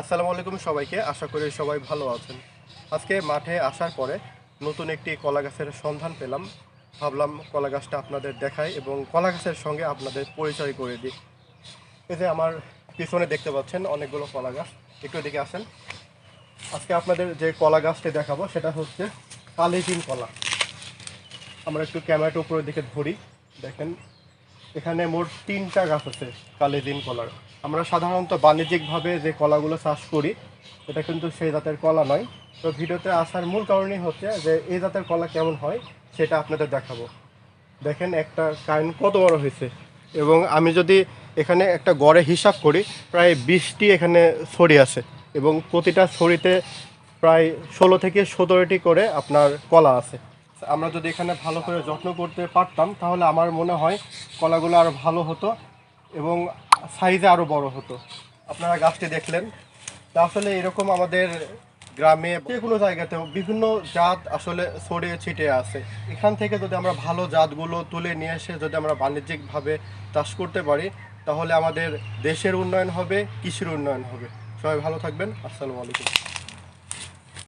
আসসালামু আলাইকুম সবাইকে, আশা করি সবাই ভালো আছেন। আজকে মাঠে আসার পরে নতুন একটি কলা গাছের সন্ধান পেলাম। ভাবলাম কলা গাছটা আপনাদের দেখাই এবং কলা গাছের সঙ্গে আপনাদের পরিচয় করে দিই। এই যে আমার পিছনে দেখতে পাচ্ছেন অনেকগুলো কলা গাছ। একটু এদিকে আসেন। আজকে আপনাদের যে কলা গাছটি দেখাবো, সেটা হচ্ছে কালিজিন কলা। আমরা একটু ক্যামেরাটা উপরের দিকে ধরি। দেখেন এখানে মোট তিনটা গাছ আছে কালিজিন কলার। আমরা সাধারণত বাণিজ্যিকভাবে যে কলাগুলো চাষ করি, এটা কিন্তু সেই জাতের কলা নয়। তো ভিডিওতে আসার মূল কারণই হচ্ছে যে এই জাতের কলা কেমন হয়, সেটা আপনাদের দেখাবো। দেখেন একটা কাইন কত বড় হয়েছে। এবং আমি যদি এখানে একটা গড়ে হিসাব করি, প্রায় বিশটি এখানে ছড়ি আছে। এবং প্রতিটা ছড়িতে প্রায় ষোলো থেকে সতেরোটি করে আপনার কলা আছে। আমরা যদি এখানে ভালো করে যত্ন করতে পারতাম, তাহলে আমার মনে হয় কলাগুলো আরও ভালো হতো এবং সাইজে আরও বড় হতো। আপনারা গাছটি দেখলেন। তা আসলে এরকম আমাদের গ্রামে যে কোনো জায়গাতেও বিভিন্ন জাত আসলে ছড়িয়ে ছিটে আছে। এখান থেকে যদি আমরা ভালো জাতগুলো তুলে নিয়ে এসে যদি আমরা বাণিজ্যিকভাবে চাষ করতে পারি, তাহলে আমাদের দেশের উন্নয়ন হবে, কৃষির উন্নয়ন হবে। সবাই ভালো থাকবেন। আসসালামু আলাইকুম।